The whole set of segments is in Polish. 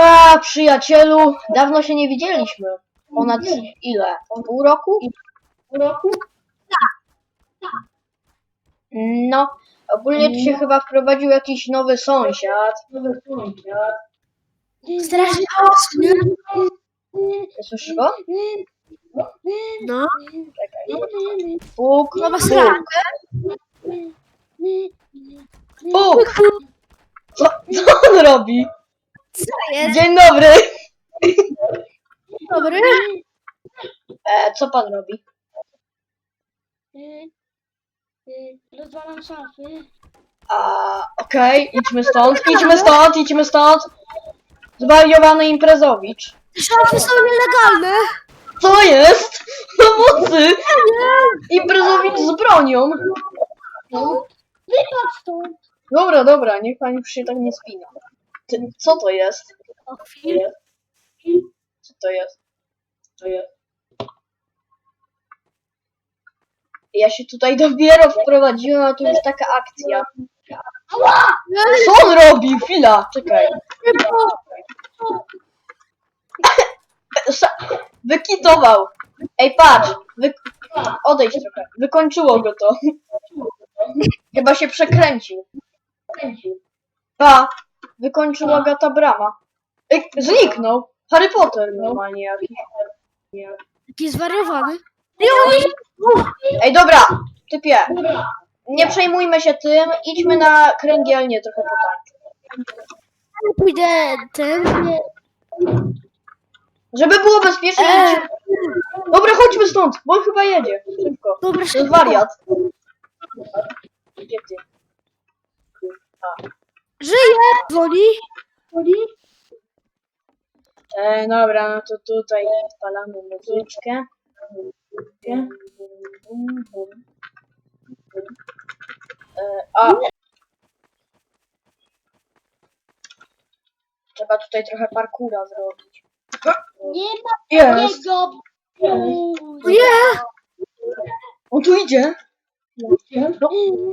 A, przyjacielu, dawno się nie widzieliśmy. Ponad ile? Pół roku? Pół roku? No, ogólnie tu się chyba wprowadził jakiś nowy sąsiad. Nowy sąsiad. Strasznie nie? Słyszysz go? No. Puk, Nowa puk, sranka. puk. Co, co on robi? Co jest? Dzień dobry. Dobry. E, co pan robi? Rozwalam szafy. A, okej, idźmy stąd, idźmy stąd, idźmy stąd. Zwariowany imprezowicz. Szafy są nielegalne. Co jest? Pomocy! Imprezowicz z bronią. Wypadł stąd! Dobra, dobra, niech pani już się tak nie spina. Ty, co to jest? O chwilę. Co to jest? Co jest? Ja się tutaj dopiero wprowadziłem, a tu już taka akcja. Co on robi? Chwila, czekaj. Wykitował. Ej, patrz. Wy... Odejdź trochę. Wykończyło go to. Chyba się przekręcił. Pa. Wykończyła go ta brama. Ej, zniknął. Harry Potter normalnie. Taki zwariowany. Ej, dobra. Typie. Nie przejmujmy się tym. Idźmy na kręgielnię trochę potańczyć. Pójdę ten. Żeby było bezpiecznie. Eee. Dobra, chodźmy stąd, bo on chyba jedzie. Szybko. Dobra, To jest szybko. wariat. Gdzie ty? Żyje. Dzwoni. E, dobra, no to tutaj odpalamy muzyczkę. E, a. Trzeba tutaj trochę parkura zrobić. Nie ma Jest! O nie. On tu idzie! No,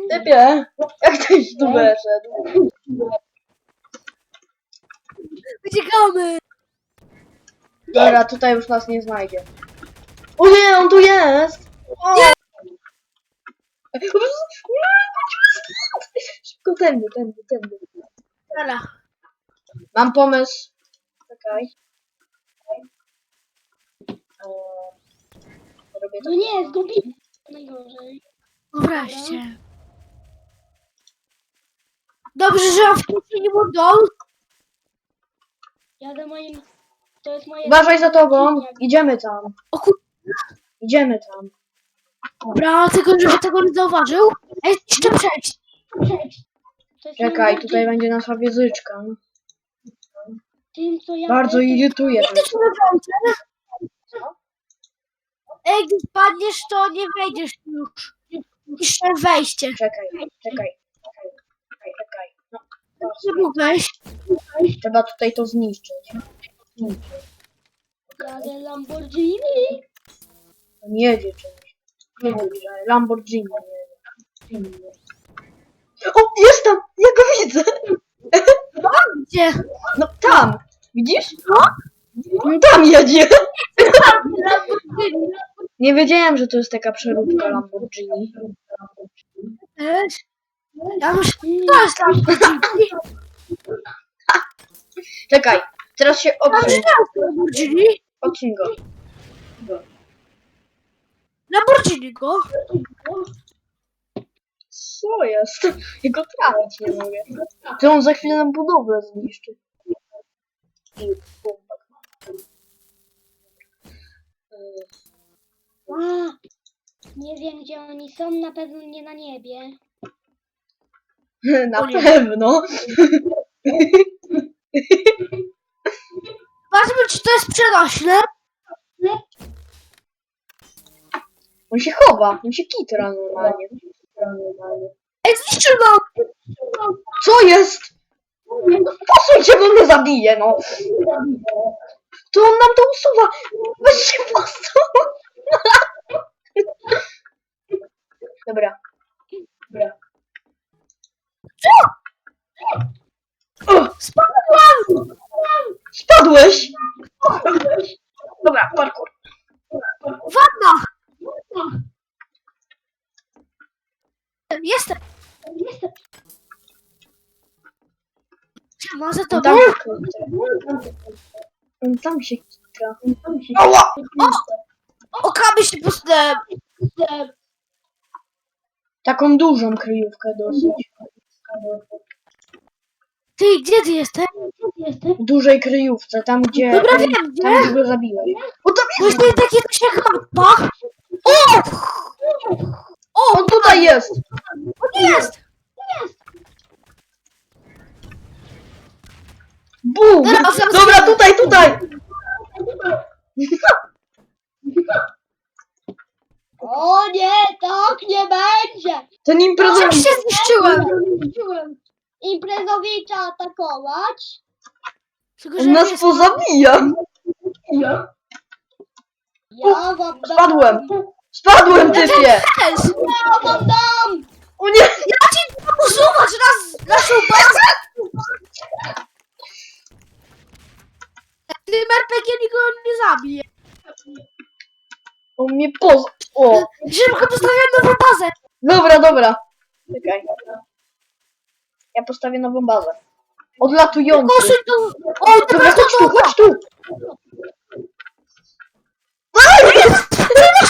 typie! Jak tyś tu weszedł? Uciekamy. Dobra, tutaj już nas nie znajdzie. O nie, on tu jest! O! Szybko tędy, tędy, tędy. Dobra. Mam pomysł. Czekaj. Eee, robię No tak. nie, zgubiłem. Najgorzej. No Wreszcie. Dobrze, że wcześniej nie będą. Jadę moim... To jest moje... Uważaj za tobą. Idziemy tam. O kur... Idziemy tam. Dobra, tylko żeby tego nie zauważył. Ej, jeszcze przejść. To jest Czekaj, tutaj będzie nasza wieżyczka. Tym, co ja... Bardzo irytuje. Ty tu wejdzie. Ej, gdy spadniesz, to nie wejdziesz już. Jeszcze wejście. Czekaj. Czekaj, czekaj, czekaj. No, Nie mógł wejść. Trzeba tutaj to zniszczyć. Jadę Lamborghini. On jedzie czymś. Nie że Lamborghini jedzie. O, jest tam! Ja go widzę! Gdzie? No tam! Widzisz? No, tam jedzie! Nie wiedziałem, że to jest taka przeróbka Lamborghini. Też? Ja muszę... To. Czekaj, teraz się jest Lamborghini. Odsuń go. Lamborghini go. Co jest? Ja go trafić nie mogę. Ty on za chwilę nam budowlę zniszczy. I ma. Nie wiem, gdzie oni są. Na pewno nie na niebie. Na O nie. pewno. Zobaczmy, czy to jest przenośne. On się chowa, on się kitra normalnie. Ej, zniszczył nam. Co jest? Posuń się, bo mnie zabije, no. To on nam to usuwa. Weź się posuń. Dobra. Dobra. Spadłam. Spadłeś! Dobra, parkour. Wanna! Jestem. Siema, za On tobą. tam się. On tam się kitra. Ała! Okamy się postęp. Taką dużą kryjówkę dosyć. Ty, gdzie ty jesteś? W dużej kryjówce, tam gdzie... Dobra, wiem, Tam gdzie? gdzie go zabiłeś. O tam To jest! jest takie coś jak mapa. O! O, On tutaj jest! on jest! Bum! Dobra, zaraz- Dobra, tutaj, tutaj! O nie, tak nie będzie! Ten Jak imprezowicz. się zniszczyłem? Imprezowicza atakować. Tylko, że On nas jest- pozabija. Ja wam dam. Spadłem. Spadłem, typie! Jest. Ja wam dam! O nie! Ja ci usuwać nas, naszą bazę! Tym RPG nikogo nie zabije. On mnie poza... O! Szybko postawiam nową bazę. Dobra, dobra. Czekaj. Ja postawię nową bazę. Odlatujący. Kosuj tu. O, Dobra, teraz to chodź tu, to. chodź tu!